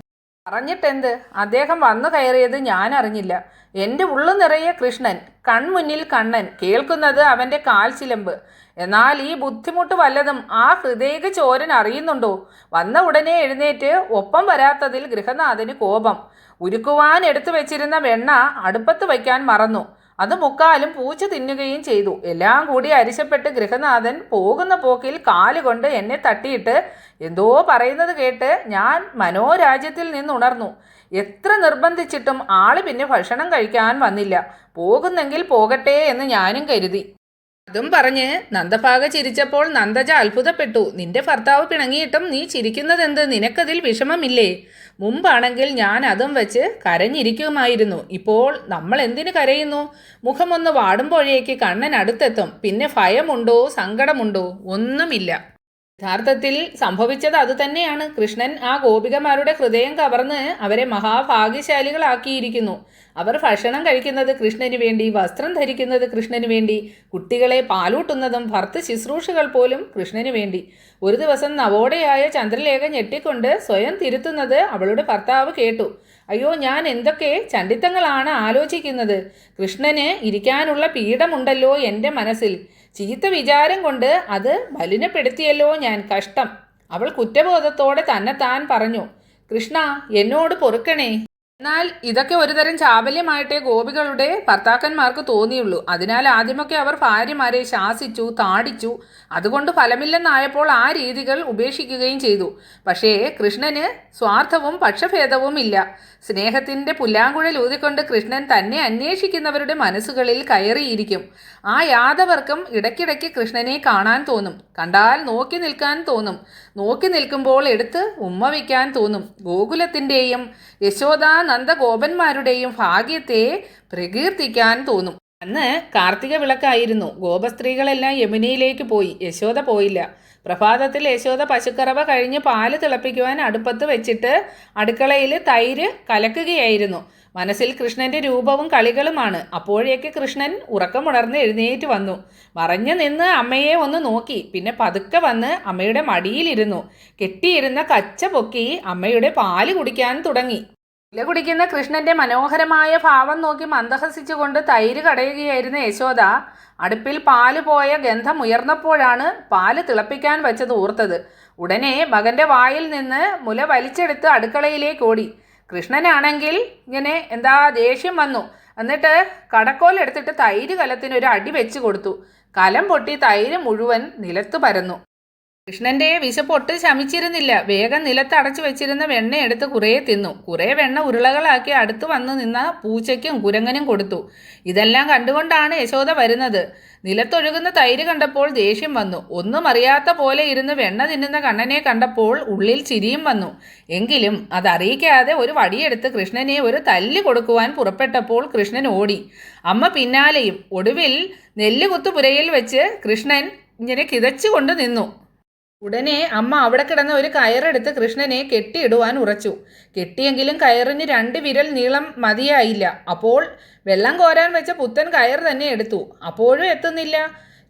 പറഞ്ഞിട്ടെന്ത്? അദ്ദേഹം വന്നു കയറിയത് ഞാൻ അറിഞ്ഞില്ല. എന്റെ ഉള്ളു നിറയെ കൃഷ്ണൻ കൺമുന്നിൽ കണ്ണൻ കേൾക്കുന്നത് അവന്റെ കാൽ ചിലമ്പ്. എന്നാൽ ഈ ബുദ്ധിമുട്ട് വല്ലതും ആ ഹൃദയക ചോരൻ അറിയുന്നുണ്ടോ? വന്ന ഉടനെ എഴുന്നേറ്റ് ഒപ്പം വരാത്തതിൽ ഗൃഹനാഥന് കോപം. ഉരുക്കുവാൻ എടുത്തു വെച്ചിരുന്ന വെണ്ണ അടുപ്പത്ത് വയ്ക്കാൻ മറന്നു. അത് മുക്കാലും പൂച്ച തിന്നുകയും ചെയ്തു. എല്ലാം കൂടി അരിശപ്പെട്ട് ഗൃഹനാഥൻ പോകുന്ന പോക്കിൽ കാലുകൊണ്ട് എന്നെ തട്ടിയിട്ട് എന്തോ പറയുന്നത് കേട്ട് ഞാൻ മനോരാജ്യത്തിൽ നിന്നുണർന്നു. എത്ര നിർബന്ധിച്ചിട്ടും ആൾ പിന്നെ ഭക്ഷണം കഴിക്കാൻ വന്നില്ല. പോകുന്നെങ്കിൽ പോകട്ടെ എന്ന് ഞാനും കരുതി. അതും പറഞ്ഞ് നന്ദഭാഗ ചിരിച്ചപ്പോൾ നന്ദജ അത്ഭുതപ്പെട്ടു. നിന്റെ ഭർത്താവ് പിണങ്ങിയിട്ടും നീ ചിരിക്കുന്നതെന്ത്? നിനക്കതിൽ വിഷമമില്ലേ? മുമ്പാണെങ്കിൽ ഞാൻ അതും വെച്ച് കരഞ്ഞിരിക്കുമായിരുന്നു. ഇപ്പോൾ നമ്മൾ എന്തിനു കരയുന്നു? മുഖമൊന്ന് വാടുമ്പോഴേക്ക് കണ്ണൻ അടുത്തെത്തും. പിന്നെ ഭയമുണ്ടോ? സങ്കടമുണ്ടോ? ഒന്നുമില്ല. യഥാർത്ഥത്തിൽ സംഭവിച്ചത് അതുതന്നെയാണ് കൃഷ്ണൻ ആ ഗോപികമാരുടെ ഹൃദയം കവർന്ന് അവരെ മഹാഭാഗ്യശാലികളാക്കിയിരിക്കുന്നു. അവർ ഭക്ഷണം കഴിക്കുന്നത് കൃഷ്ണന് വേണ്ടി വസ്ത്രം ധരിക്കുന്നത് കൃഷ്ണന് വേണ്ടി കുട്ടികളെ പാലൂട്ടുന്നതും ഭർത്ത ശുശ്രൂഷകൾ പോലും കൃഷ്ണന് വേണ്ടി. ഒരു ദിവസം നവോടയായ ചന്ദ്രലേഖ ഞെട്ടിക്കൊണ്ട് സ്വയം തിരുത്തുന്നത് അവളുടെ ഭർത്താവ് കേട്ടു. അയ്യോ ഞാൻ എന്തൊക്കെ ചണ്ടിത്തങ്ങളാണ് ആലോചിക്കുന്നത്? കൃഷ്ണന് ഇരിക്കാനുള്ള പീഠമുണ്ടല്ലോ എന്റെ മനസ്സിൽ. ചീത്ത വിചാരം കൊണ്ട് അത് മലിനപ്പെടുത്തിയല്ലോ ഞാൻ കഷ്ടം. അവൾ കുറ്റബോധത്തോടെ തന്നെ താൻ പറഞ്ഞു കൃഷ്ണ എന്നോട് പൊറുക്കണേ. എന്നാൽ ഇതൊക്കെ ഒരുതരം ചാബല്യമായിട്ടേ ഗോപികളുടെ ഭർത്താക്കന്മാർക്ക് തോന്നിയുള്ളൂ. അതിനാൽ ആദ്യമൊക്കെ അവർ ഭാര്യമാരെ ശാസിച്ചു താടിച്ചു. അതുകൊണ്ട് ഫലമില്ലെന്നായപ്പോൾ ആ രീതികൾ ഉപേക്ഷിക്കുകയും ചെയ്തു. പക്ഷേ കൃഷ്ണന് സ്വാർത്ഥവും പക്ഷഭേദവും ഇല്ല സ്നേഹത്തിന്റെ പുല്ലാങ്കുഴൽ ഊതിക്കൊണ്ട് കൃഷ്ണൻ തന്നെ അന്വേഷിക്കുന്നവരുടെ മനസ്സുകളിൽ കയറിയിരിക്കും. ആ യാദവർക്കും ഇടയ്ക്കിടയ്ക്ക് കൃഷ്ണനെ കാണാൻ തോന്നും. കണ്ടാൽ നോക്കി നിൽക്കാൻ തോന്നും. നോക്കി നിൽക്കുമ്പോൾ എടുത്ത് ഉമ്മ വയ്ക്കാൻ തോന്നും. ഗോകുലത്തിന്റെയും യശോദാനന്ദ ഗോപന്മാരുടെയും ഭാഗ്യത്തെ പ്രകീർത്തിക്കാൻ തോന്നും. അന്ന് കാർത്തിക വിളക്കായിരുന്നു. ഗോപസ്ത്രീകളെല്ലാം യമുനയിലേക്ക് പോയി. യശോദ പോയില്ല. പ്രഭാതത്തിൽ യശോദ പശുക്കറവ കഴിഞ്ഞ് പാൽ തിളപ്പിക്കുവാൻ അടുപ്പത്ത് വെച്ചിട്ട് അടുക്കളയിൽ തൈര് കലക്കുകയായിരുന്നു. മനസ്സിൽ കൃഷ്ണന്റെ രൂപവും കളികളുമാണ്. അപ്പോഴേക്ക് കൃഷ്ണൻ ഉറക്കമുണർന്ന് എഴുന്നേറ്റ് വന്നു. മറഞ്ഞു നിന്ന് അമ്മയെ ഒന്ന് നോക്കി. പിന്നെ പതുക്കെ വന്ന് അമ്മയുടെ മടിയിലിരുന്നു. കെട്ടിയിരുന്ന കച്ച പൊക്കി അമ്മയുടെ പാൽ കുടിക്കാൻ തുടങ്ങി. ഇല കുടിക്കുന്ന കൃഷ്ണന്റെ മനോഹരമായ ഭാവം നോക്കി മന്ദഹസിച്ചുകൊണ്ട് തൈര് കടയുകയായിരുന്ന യശോദ. അടുപ്പിൽ പാൽ പോയ ഗന്ധം ഉയർന്നപ്പോഴാണ് പാൽ തിളപ്പിക്കാൻ വെച്ചത് ഓർത്തത് ഉടനെ മകന്റെ വായിൽ നിന്ന് മുല വലിച്ചെടുത്ത് അടുക്കളയിലേക്ക് ഓടി. കൃഷ്ണനാണെങ്കിൽ ഇങ്ങനെ എന്താ ദേഷ്യം വന്നു. എന്നിട്ട് കടക്കോലെടുത്തിട്ട് തൈര് കലത്തിന് ഒരു അടി വെച്ച് കൊടുത്തു. കലം പൊട്ടി തൈര് മുഴുവൻ നിലത്ത് പരന്നു. കൃഷ്ണന്റെ വിശപ്പൊട്ട് ശമിച്ചിരുന്നില്ല. വേഗം നിലത്ത് അടച്ചു വെച്ചിരുന്ന വെണ്ണ എടുത്ത് കുറേ തിന്നു. കുറേ വെണ്ണ ഉരുളകളാക്കി അടുത്ത് വന്നു നിന്ന പൂച്ചയ്ക്കും കുരങ്ങനും കൊടുത്തു. ഇതെല്ലാം കണ്ടുകൊണ്ടാണ് യശോദ വരുന്നത്. നിലത്തൊഴുകുന്ന തൈര് കണ്ടപ്പോൾ ദേഷ്യം വന്നു. ഒന്നും അറിയാത്ത പോലെ ഇരുന്ന് വെണ്ണ തിന്നുന്ന കണ്ണനെ കണ്ടപ്പോൾ ഉള്ളിൽ ചിരിയും വന്നു. എങ്കിലും അതറിയിക്കാതെ ഒരു വടിയെടുത്ത് കൃഷ്ണനെ ഒരു തല്ല് കൊടുക്കുവാൻ പുറപ്പെട്ടപ്പോൾ കൃഷ്ണൻ ഓടി. അമ്മ പിന്നാലെയും ഒടുവിൽ നെല്ലുകുത്തുപുരയിൽ വെച്ച് കൃഷ്ണൻ ഇങ്ങനെ കിതച്ചുകൊണ്ട് നിന്നു. ഉടനെ അമ്മ അവിടെ കിടന്ന ഒരു കയറെടുത്ത് കൃഷ്ണനെ കെട്ടിയിടുവാൻ ഉറച്ചു. കെട്ടിയെങ്കിലും കയറിന് രണ്ട് വിരൽ നീളം മതിയായില്ല. അപ്പോൾ വെള്ളം കോരാൻ വെച്ച പുത്തൻ കയർ തന്നെ എടുത്തു. അപ്പോഴും എത്തുന്നില്ല.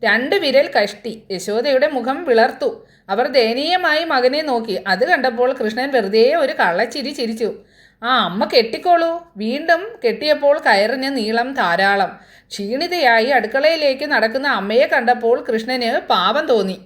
രണ്ട് വിരൽ കഷ്ടി. യശോദയുടെ മുഖം വിളർത്തു. അവർ ദയനീയമായി മകനെ നോക്കി. അത് കണ്ടപ്പോൾ കൃഷ്ണൻ വെറുതെ ഒരു കള്ളച്ചിരി ചിരിച്ചു. ആ അമ്മ കെട്ടിക്കോളൂ. വീണ്ടും കെട്ടിയപ്പോൾ കയറിന് നീളം ധാരാളം. ക്ഷീണിതയായി അടുക്കളയിലേക്ക് നടക്കുന്ന അമ്മയെ കണ്ടപ്പോൾ കൃഷ്ണന് പാപം തോന്നി.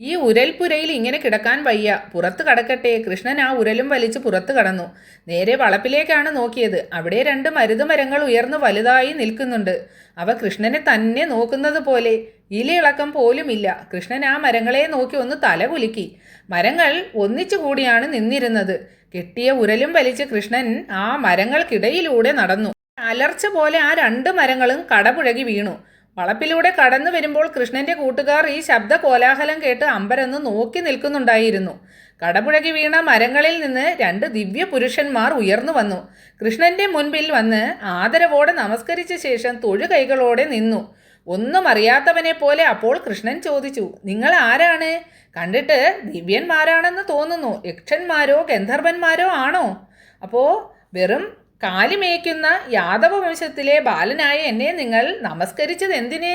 ഈ ഉരൽപുരയിൽ ഇങ്ങനെ കിടക്കാൻ വയ്യ. പുറത്ത് കടക്കട്ടെ. കൃഷ്ണൻ ആ ഉരലും വലിച്ച് പുറത്ത് കടന്നു. നേരെ വളപ്പിലേക്കാണ് നോക്കിയത്. അവിടെ രണ്ട് മരുതുമരങ്ങൾ ഉയർന്നു വലുതായി നിൽക്കുന്നുണ്ട്. അവ കൃഷ്ണനെ തന്നെ നോക്കുന്നത് പോലെ. ഇലയിളക്കം പോലുമില്ല. കൃഷ്ണൻ ആ മരങ്ങളെ നോക്കി ഒന്ന് തല കുലുക്കി. മരങ്ങൾ ഒന്നിച്ചു കൂടിയാണ് നിന്നിരുന്നത്. കെട്ടിയ ഉരലും വലിച്ച് കൃഷ്ണൻ ആ മരങ്ങൾക്കിടയിലൂടെ നടന്നു. അലർച്ച പോലെ ആ രണ്ട് മരങ്ങളും കടപുഴകി വീണു. വളപ്പിലൂടെ കടന്നു വരുമ്പോൾ കൃഷ്ണന്റെ കൂട്ടുകാർ ഈ ശബ്ദ കോലാഹലം കേട്ട് അമ്പരന്ന് നോക്കി നിൽക്കുന്നുണ്ടായിരുന്നു. കടപുഴകി വീണ മരങ്ങളിൽ നിന്ന് രണ്ട് ദിവ്യ പുരുഷന്മാർ ഉയർന്നു വന്നു. കൃഷ്ണന്റെ മുൻപിൽ വന്ന് ആദരവോടെ നമസ്കരിച്ച ശേഷം തൊഴു കൈകളോടെ നിന്നു. ഒന്നും അറിയാത്തവനെ പോലെ അപ്പോൾ കൃഷ്ണൻ ചോദിച്ചു നിങ്ങൾ ആരാണ്? കണ്ടിട്ട് ദിവ്യന്മാരാണെന്ന് തോന്നുന്നു. യക്ഷന്മാരോ ഗന്ധർവന്മാരോ ആണോ? അപ്പോൾ വെറും കാലിമേയ്ക്കുന്ന യാദവ വംശത്തിലെ ബാലനായ എന്നെ നിങ്ങൾ നമസ്കരിച്ചത് എന്തിന്?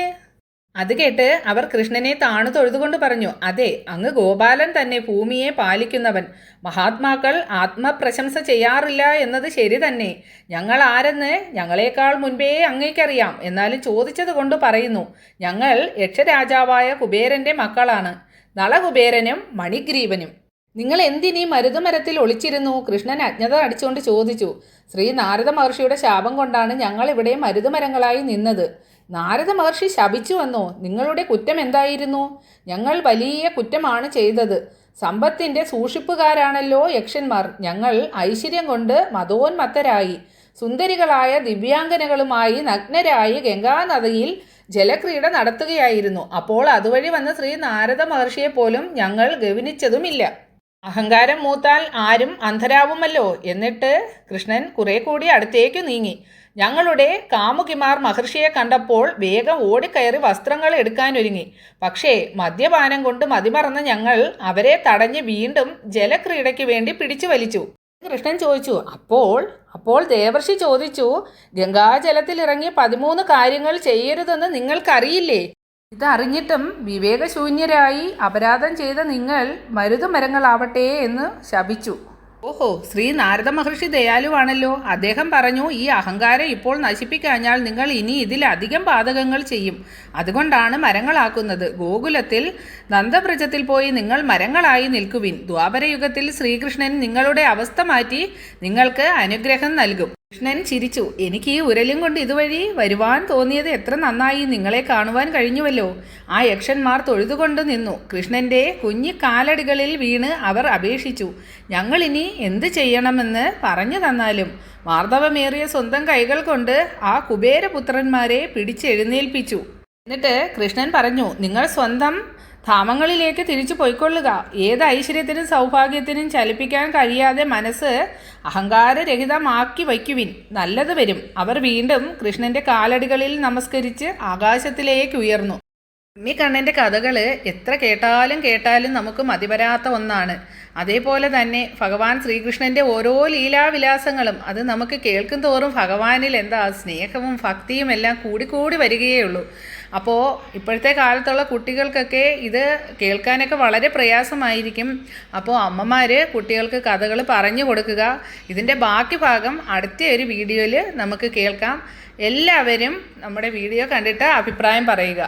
അത് കേട്ട് അവർ കൃഷ്ണനെ താണു തൊഴുതുകൊണ്ട് പറഞ്ഞു അതെ അങ്ങ് ഗോപാലൻ തന്നെ ഭൂമിയെ പാലിക്കുന്നവൻ. മഹാത്മാക്കൾ ആത്മപ്രശംസ ചെയ്യാറില്ല എന്നത് ശരി തന്നെ. ഞങ്ങൾ ആരെന്ന് ഞങ്ങളെക്കാൾ മുൻപേ അങ്ങേക്കറിയാം എന്നാലും ചോദിച്ചത് കൊണ്ട് പറയുന്നു ഞങ്ങൾ യക്ഷരാജാവായ കുബേരന്റെ മക്കളാണ്. നളകുബേരനും മണിഗ്രീവനും. നിങ്ങൾ എന്തിനീ മരുതുമരത്തിൽ ഒളിച്ചിരുന്നു? കൃഷ്ണൻ അജ്ഞത അടിച്ചുകൊണ്ട് ചോദിച്ചു. ശ്രീ നാരദ മഹർഷിയുടെ ശാപം കൊണ്ടാണ് ഞങ്ങൾ ഇവിടെ മരുതുമരങ്ങളായി നിന്നത്. നാരദ മഹർഷി ശപിച്ചുവെന്നോ നിങ്ങളുടെ കുറ്റം എന്തായിരുന്നു? ഞങ്ങൾ വലിയ കുറ്റമാണ് ചെയ്തത്. സമ്പത്തിന്റെ സൂക്ഷിപ്പുകാരാണല്ലോ യക്ഷന്മാർ. ഞങ്ങൾ ഐശ്വര്യം കൊണ്ട് മതോന്മത്തരായി. സുന്ദരികളായ ദിവ്യാംഗനകളുമായി നഗ്നരായി ഗംഗാനദിയിൽ ജലക്രീഡ നടത്തുകയായിരുന്നു. അപ്പോൾ അതുവഴി വന്ന ശ്രീ നാരദ മഹർഷിയെ പോലും ഞങ്ങൾ ഗവനിച്ചതുമില്ല അഹങ്കാരം മൂത്താൽ ആരും അന്ധരാവുമല്ലോ. എന്നിട്ട് കൃഷ്ണൻ കുറെ കൂടി അടുത്തേക്ക് നീങ്ങി. ഞങ്ങളുടെ കാമുകിമാർ മഹർഷിയെ കണ്ടപ്പോൾ വേഗം ഓടിക്കയറി വസ്ത്രങ്ങൾ എടുക്കാനൊരുങ്ങി. പക്ഷേ മദ്യപാനം കൊണ്ട് മതിമറന്ന ഞങ്ങൾ അവരെ തടഞ്ഞ് വീണ്ടും ജലക്രീഡയ്ക്ക് വേണ്ടി പിടിച്ചു വലിച്ചു. കൃഷ്ണൻ ചോദിച്ചു അപ്പോൾ അപ്പോൾ ദേവർഷി ചോദിച്ചു ഗംഗാജലത്തിലിറങ്ങി പതിമൂന്ന് കാര്യങ്ങൾ ചെയ്യരുതെന്ന് നിങ്ങൾക്കറിയില്ലേ? ഇതറിഞ്ഞിട്ടും വിവേകശൂന്യരായി അപരാധം ചെയ്ത നിങ്ങൾ മരുതുമരങ്ങളാവട്ടെ എന്ന് ശപിച്ചു. ഓഹോ ശ്രീ നാരദ മഹർഷി ദയാലുവാണല്ലോ. അദ്ദേഹം പറഞ്ഞു ഈ അഹങ്കാരം ഇപ്പോൾ നശിപ്പിക്കാഞ്ഞാൽ നിങ്ങൾ ഇനി ഇതിലധികം പാതകങ്ങൾ ചെയ്യും. അതുകൊണ്ടാണ് മരങ്ങളാക്കുന്നത്. ഗോകുലത്തിൽ നന്ദവ്രജത്തിൽ പോയി നിങ്ങൾ മരങ്ങളായി നിൽക്കുവിൻ. ദ്വാപരയുഗത്തിൽ ശ്രീകൃഷ്ണൻ നിങ്ങളുടെ അവസ്ഥ മാറ്റി നിങ്ങൾക്ക് അനുഗ്രഹം നൽകും. കൃഷ്ണൻ ചിരിച്ചു. എനിക്ക് ഈ ഉരലും കൊണ്ട് ഇതുവഴി വരുവാൻ തോന്നിയത് എത്ര നന്നായി നിങ്ങളെ കാണുവാൻ കഴിഞ്ഞുവല്ലോ. ആ യക്ഷന്മാർ തൊഴുതുകൊണ്ട് നിന്നു. കൃഷ്ണന്റെ കുഞ്ഞി കാലടികളിൽ വീണ് അവർ അപേക്ഷിച്ചു. ഞങ്ങളിനി എന്ത് ചെയ്യണമെന്ന് പറഞ്ഞു തന്നാലും മാർദ്ദവമേറിയ സ്വന്തം കൈകൾ കൊണ്ട് ആ കുബേരപുത്രന്മാരെ പിടിച്ചെഴുന്നേൽപ്പിച്ചു എന്നിട്ട് കൃഷ്ണൻ പറഞ്ഞു നിങ്ങൾ സ്വന്തം ധാമങ്ങളിലേക്ക് തിരിച്ചു പോയിക്കൊള്ളുക. ഏത് ഐശ്വര്യത്തിനും സൗഭാഗ്യത്തിനും ചലിപ്പിക്കാൻ കഴിയാതെ മനസ്സ് അഹങ്കാരരഹിതമാക്കി വയ്ക്കുവിൻ. നല്ലത് വരും. അവർ വീണ്ടും കൃഷ്ണന്റെ കാലടികളിൽ നമസ്കരിച്ച് ആകാശത്തിലേക്ക് ഉയർന്നു. ഉണ്ണിക്കണ്ണന്റെ കഥകൾ എത്ര കേട്ടാലും കേട്ടാലും നമുക്ക് മതിവരാത്ത ഒന്നാണ്. അതേപോലെ തന്നെ ഭഗവാൻ ശ്രീകൃഷ്ണന്റെ ഓരോ ലീലാവിലാസങ്ങളും അത് നമുക്ക് കേൾക്കും തോറും ഭഗവാനിൽ എന്താ സ്നേഹവും ഭക്തിയും എല്ലാം കൂടിക്കൂടി വരികയേ ഉള്ളൂ. അപ്പോൾ ഇപ്പോഴത്തെ കാലത്തുള്ള കുട്ടികൾക്കൊക്കെ ഇത് കേൾക്കാനൊക്കെ വളരെ പ്രയാസമായിരിക്കും. അപ്പോൾ അമ്മമാർ കുട്ടികൾക്ക് കഥകൾ പറഞ്ഞു കൊടുക്കുക. ഇതിന്റെ ബാക്കി ഭാഗം അടുത്ത ഒരു വീഡിയോയിൽ നമുക്ക് കേൾക്കാം. എല്ലാവരും നമ്മുടെ വീഡിയോ കണ്ടിട്ട് അഭിപ്രായം പറയുക.